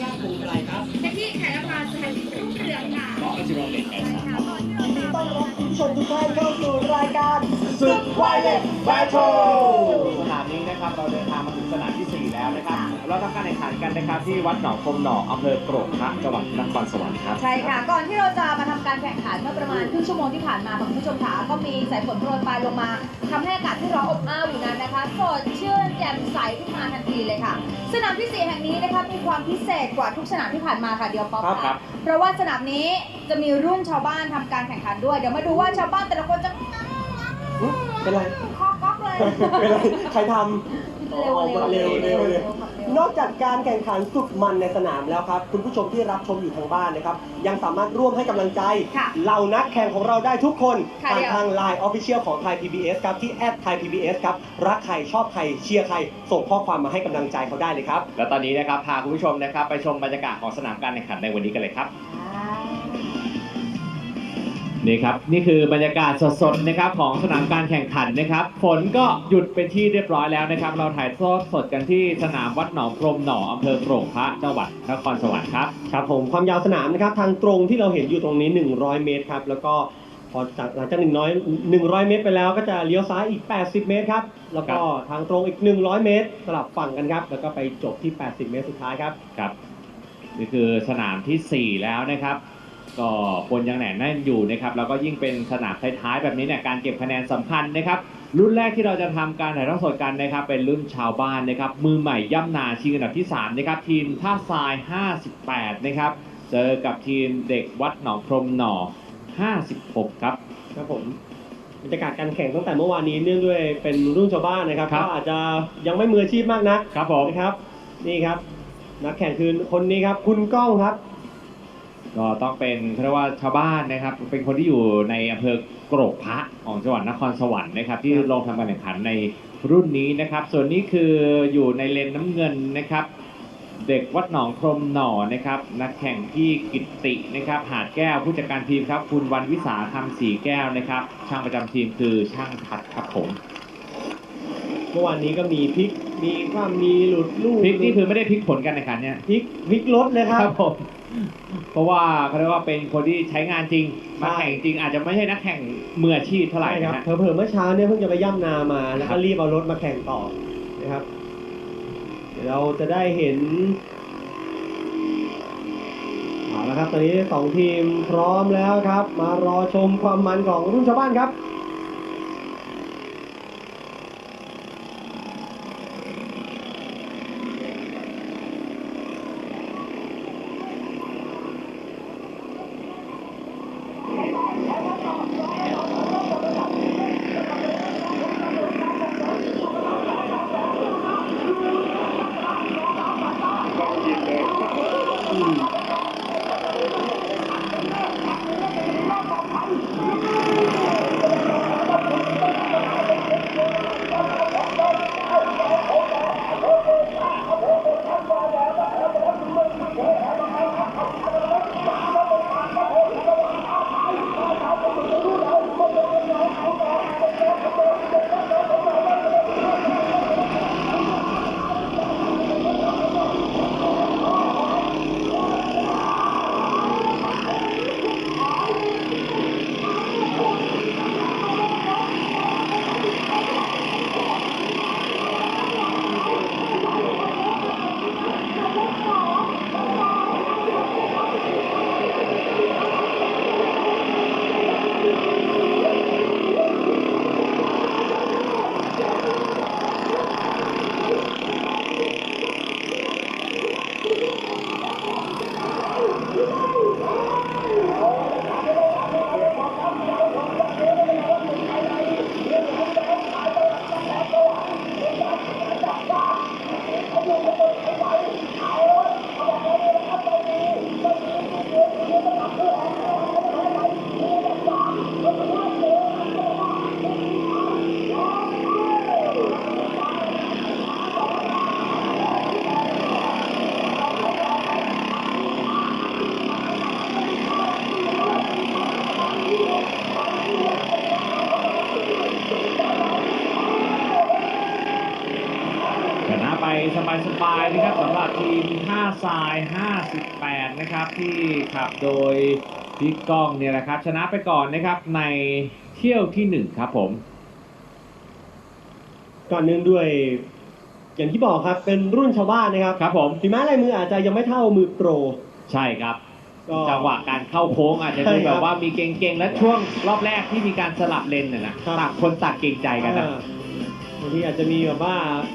ชาติคุณอะไรครับเด็กที่ไข่ละพาสานรุ่งเรืองค่ะขอจิโรเด็กแอสค่ะยินดีต้อนรับคุณผู้ชมทุกท่านเข้าสู่รายการสุดไวเล็ตแบทเทิล แข่งขันกันนะครับที่วัดหนองคมหนองอำเภอโกรกพระจังหวัดนครสวรรค์ครับ ใช่ค่ะ ก่อนที่เราจะมาทำการแข่งขันเมื่อประมาณครึ่งชั่วโมงที่ผ่านมาค่ะคุณผู้ชมขาก็มีสายฝนโปรยปลายลงมาทำให้อากาศที่ร้อนอบอ้าวอยู่นั้นนะคะสดชื่นแจ่มใสขึ้นมาทันทีเลยค่ะ สนามที่สี่แห่งนี้นะคะมีความพิเศษกว่าทุกสนามที่ผ่านมาค่ะเดียวป๊อปครับครัค่ะบเพราะว่าสนามนี้จะมีรุ่นชาวบ้านทำการแข่งขันด้วย เดี๋ยวมาดูว่าชาวบ้านแต่ละคนจะ เป็นไรคอก๊อก เลยเป็นไรใครทเร็วำเร็วเร็วเร็วเร็วขับเร็นอกจากการแข่งขันสุดมันในสนามแล้วครับ คุณผู้ชมที่รับชมอยู่ทางบ้านนะครับ ยังสามารถร่วมให้กำลังใจค่ะเหล่านักแข่งของเราได้ทุกคนค่ะผ่านเดี๋ยว ทาง Line Official ของ Thai PBS ครับ ที่ @Thai PBS ครับ รักใคร ชอบใคร เชียร์ใคร ส่งข้อความมาให้กำลังใจเขาได้เลยครับ และตอนนี้นะครับพาคุณผู้ชมนะครับไปชมบรรยากาศของสนามการแข่งขันในวันนี้กันเลยครับ นี่ครับนี่คือบรรยากาศสดๆนะครับของสนามการแข่งขันนะครับ ฝนก็หยุดเป็นที่เรียบร้อยแล้วนะครับ เราถ่ายทอดสดกันที่สนามวัดหนองพรมหนออำเภอโกร่งพระจังหวัดนครสวรรค์ครับครับผมความยาวสนามนะครับทางตรงที่เราเห็นอยู่ตรงนี้ 100 เมตรครับแล้วก็พอจากหลังจาก100 100 เมตรไปแล้วก็จะเลี้ยวซ้ายอีก 80 เมตรครับแล้วก็ทางตรงอีก 100 เมตรสลับฝั่งกันครับแล้วก็ไปจบที่ 80 เมตรสุดท้ายครับครับนี่คือสนามทีสี่4 แล้วนะครับ ก็คนยังแหน่แน่นอยู่นะครับแล้วก็ยิ่งเป็นสนามท้ายๆแบบนี้เนี่ยการเก็บคะแนนสำคัญนะครับรุ่นแรกที่เราจะทำการถ่ายทอดสดกันนะครับเป็นรุ่นชาวบ้านนะครับมือใหม่ย่ำนาชิงอันดับที่3นะครับทีมท่าทราย 58 นะครับเจอกับทีมเด็กวัดหนองพรมหน่อ 56 ครับครับผมบรรยากาศการแข่งตั้งแต่เมื่อวานนี้เนื่องด้วยเป็นรุ่นชาวบ้านนะครับครับก็อาจจะยังไม่มืออาชีพมากนักครับผมนะครับนี่ครับนักแข่งคือคนนี้ครับคุณก้องครับ ก็ต้องเป็นเขาเรียกว่าชาวบ้านนะครับ เป็นคนที่อยู่ในอำเภอโกรกพระของจังหวัดนครสวรรค์นะครับ ที่ครับลงทำการแข่งขันในรุ่นนี้นะครับ ส่วนนี้คืออยู่ในเลนน้ำเงินนะครับ เด็กวัดหนองพรมหน่อนะครับ นักแข่งที่กิตตินะครับ หาดแก้วผู้จัดการทีมครับ คุณวันวิสาคำสีแก้วนะครับ ช่างประจำทีมคือช่างทัดครับผมเมื่อวานนี้ก็มีพลิกมีความมีหลุดลูกพลิกนี่คือไม่ได้พลิกผลการแข่งขันเนี่ยพลิกพลิกรถเลยครับผม เพราะว่าเขาเรียกว่าเป็นคนที่ใช้งานจริงมาใช่แข่งจริง อาจจะไม่ใช่นักแข่งมืออาชีพเท่าไหร่ใช่ครับนะฮะ เผลอๆเมื่อเช้าเนี่ยเพิ่งจะไปย่ำนามาแล้วครัก็บรีบเอารถมาแข่งต่อนะครับ เดี๋ยวเราจะได้เห็นเอาละครับตอนนี้สองทีมพร้อมแล้วครับ มารอชมความมันของรุ่นชาวบ้านครับ ค ชนะไปสบายๆนะครับสำหรับทีมท่าทราย 58 นะครับ ที่ขับโดยพี่ก้องเนี่ยแหละครับ ชนะไปก่อนนะครับในเที่ยวที่ 1 ครับผมก่อนเนื่องด้วย อย่างที่บอกครับ เป็นรุ่นชาวบ้านนะครับครับผมถึงแม้ลายมืออาจจะยังไม่เท่ามือโปร ใช่ครับ ก็ จังหวะการเข้าโค้งอาจจะใช่ดูคแบรับบว่ามีเก่งๆ และช่วงรอบแรกที่มีการสลับเลนน่ะนะครับ ต่างคนต่างเก่งใจกันนะ อ่า บางทีอาจจะมีแบบว่า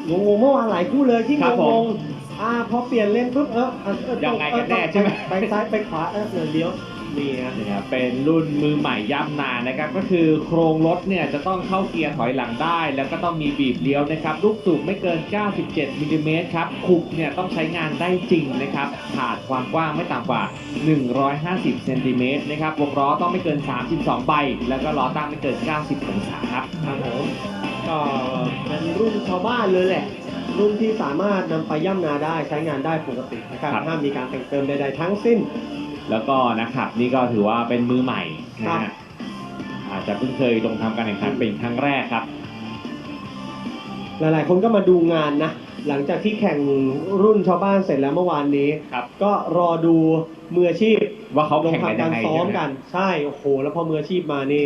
งงๆเมื่อวานหลายคู่เลยที่ครับผงมงๆอ่าพอเปลี่ยนเลนปุ๊บเออเออเออยังไงกันแน่เออใช่ไหม ไปซ้ายไปขวาเออเออเลี้ยวนี่ฮะ นะครับเป็นรุ่นมือใหม่ย่ำนานนะครับ ก็คือโครงรถเนี่ยจะต้องเข้าเกียร์ถอยหลังได้ แล้วก็ต้องมีบีบเลี้ยวนะครับลูกสูบไม่เกิน 97มิลลิเมตรครับขุบเนี่ยต้องใช้งานได้จริงนะครับขาดความกว้างไม่ต่ำกว่า 150เซนติเมตรนะครับวงล้อต้องไม่เกิน 32 ใบ แล้วก็ล้อตั้งไม่เกิน 90องศาครับ ครับผม ก็เป็นรุ่นชาวบ้านเลยแหละ รุ่นที่สามารถนำไปย่ำนาได้ใช้งานได้ปกตินะครับครับ ห้ามมีการแต่งเติมใดๆทั้งสิ้น แล้วก็นะครับนี่ก็ถือว่าเป็นมือใหม่นะครัฮะบ อาจจะเพิ่งเคยลงทำการแข่งขันเป็นครั้งแรกครับ หลายๆ คนก็มาดูงานนะ หลังจากที่แข่งรุ่นชาวบ้านเสร็จแล้วเมื่อวานนี้ ครับ ก็รอดู มืออาชีพว่าเขาลงแข่งกันทำยักางรไงซ้อมใช่ไหมกัน ใช่โอ้โหแล้วพอมืออาชีพมานี่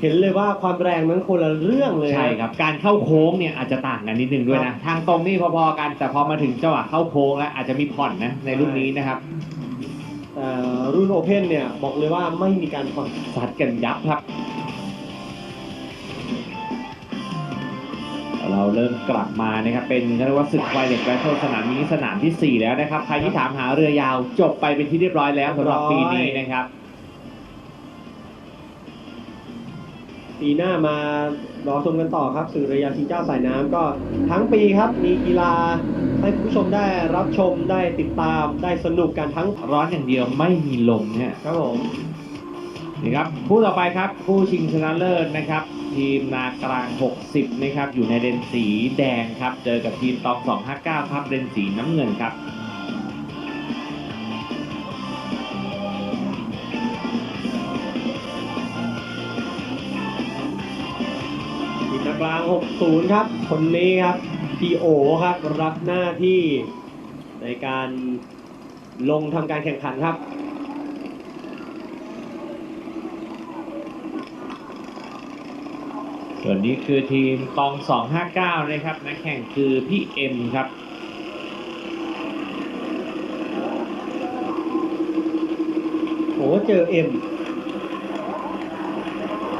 เห็นเลยว่าความแรงนั้นคนละเรื่องเลยนะใช่ครับ การเข้าโค้งเนี่ยอาจจะต่างกันนิดนึงด้วยครันะบทางตรงนี่พอๆกัน แต่พอมาถึงจังหวะเข้าโค้งแล้วอาจจะมีผ่อนนะในรุ่นนี้นะครับเอ่อรุ่นโอเพนเนี่ยบอกเลยว่าไม่มีการผ่อน ซัดกันยับครับ เราเริ่มกลับมานะครับเป็นเรียกว่าศึกไวเล็กแบทเทิลสนามนี้สนามทีสี่ 4 แล้วนะครับใครที่ถามหาเรือยาวจบไปเป็นที่เรียบร้อยแล้วสำหรับปีนี้นะครับ ปีหน้ามารอชมกันต่อครับ สื่อระยะชิงเจ้าสายน้ำก็ทั้งปีครับมีกีฬาให้คุณผู้ชมได้รับชมได้ติดตามได้สนุกกันทั้งร้อนอย่างเดียวไม่มีลมเนี่ยครับผมนี่ครับคู่ต่อไปครับคู่ชิงชนะเลิศนะครับ ทีมนากลาง 60 นะครับ อยู่ในเลนสีแดงครับ เจอกับทีมตอง 259 ครับเลนสีน้ำเงินครับทีมนักกลาง 60 ครับ คนนี้ครับพีโอครับรับหน้าที่ในการลงทำการแข่งขันครับ ส่วนนี้คือทีมตอง 259 นะครับนักแข่งคือพี่เอ็มครับโอ้เจอเอ็ม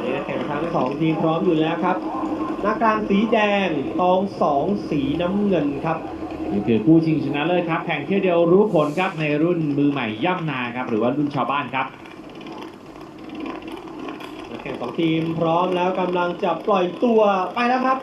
นี่นักแข่งทั้งสองทีมพร้อมอยู่แล้วครับนักกลางสีแดงตองสองสีน้ำเงินครับนี่คือคู่ชิงชนะเลิศครับแข่งเที่ยวเดียวรู้ผลครับในรุ่นมือใหม่ย่ำนาครับหรือว่ารุ่นชาวบ้านครับ ข่งสองทีมพร้อมแล้วกำลังจะปล่อยตัวไปแล้วครับ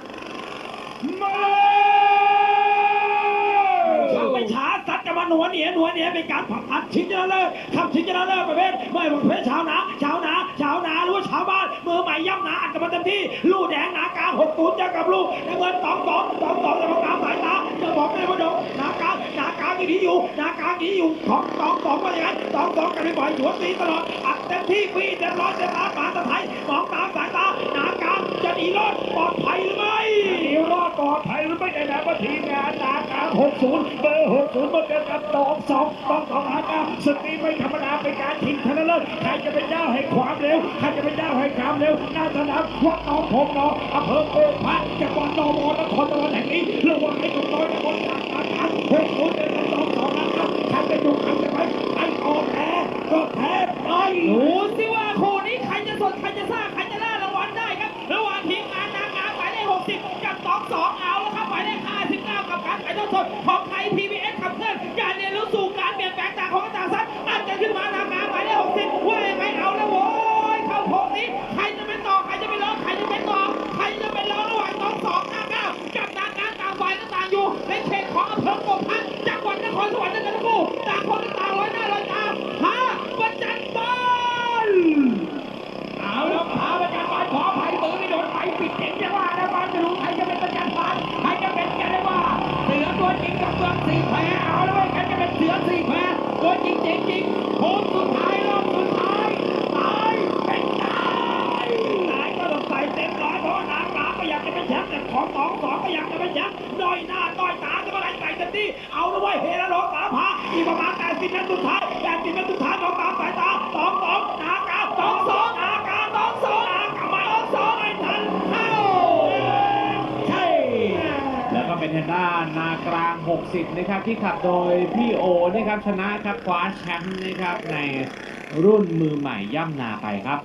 ขับไปช้าสัตว์จะมาหนัวเหนียหนัวเหนียเป็นการผลักอัดชิงชนะเลิศขับชิงชนะเลิศประเภทไม่ประเภทชาวนาชาวนาชาวนาหรือว่าชาวบ้านมือใหม่ย่ำหนาอัดกันมาเต็มที่ลูกแดงหนากลางหกศูนย์เจอกับลูกน้ำเงินสองสองสองสองแต่ของน้ำสายตาจะบอกไม่ได้ว่าโดนหนากลางหนากลาง อย่างนี้อยู่นากางอย่างนี้อยู่ของสองสองว่าอย่างนั้นสองสองกันไม่บ่อยหัวตีตลอดอัดเต็มที่ปีเต็มร้อยเต็มล้านหมาตะไทยมองตามสายตานากางจะหนีรอดปลอดภัยหรือไม่หนีรอดปลอดภัยหรือไม่ในนามทีมงานนากลาง60เบอร์60มาเจอกับตองสองตองสองหากางสตีไม่ธรรมดาเป็นการชิงชนะเลิศใครจะเป็นเจ้าให้ความเร็วใครจะเป็นเจ้าให้ความเร็วหน้าสนามวัดหนองพงนออำเภอโป่งพันจังหวัดนอมนครสวรรค์แห่งนี้ระว่างไอ้ตุ้น้อยนครหนากางห60เจอกับตอ กแพ้ก็แพ้ไปดูสิว่าคู่นี้ใครจะสดใครจะซ่าใครจะล่ารางวัลได้ครับ ระหว่างทีมงานนางงามหมายเลข60 กับ 22 เอาแล้วครับหมายเลข59 กับการถ่ายทอดสดของไทยที ต็มร้อยเพราะว่านางงามก็อยากจะเป็นแชมป์แต่ของสองสองก็อยากจะเป็นแชมป์ด้อยหน้าด้อยตาที่เอาละไว้ยเฮระโรสารพาอีกประมาณ80เมตรสุดท้าย80เมตรสุดท้ายมองตามสายตาสองสองนากาสองสองนากาสองสองนากาไม่สองไม่ทันเข้าใช่ แล้วก็เป็นทางด้านนากลาง 60 นะครับ ที่ขับโดยพี่โอนะครับชนะครับคว้าแชมป์นะครับในรุ่นมือใหม่ย่ำนาไปครับ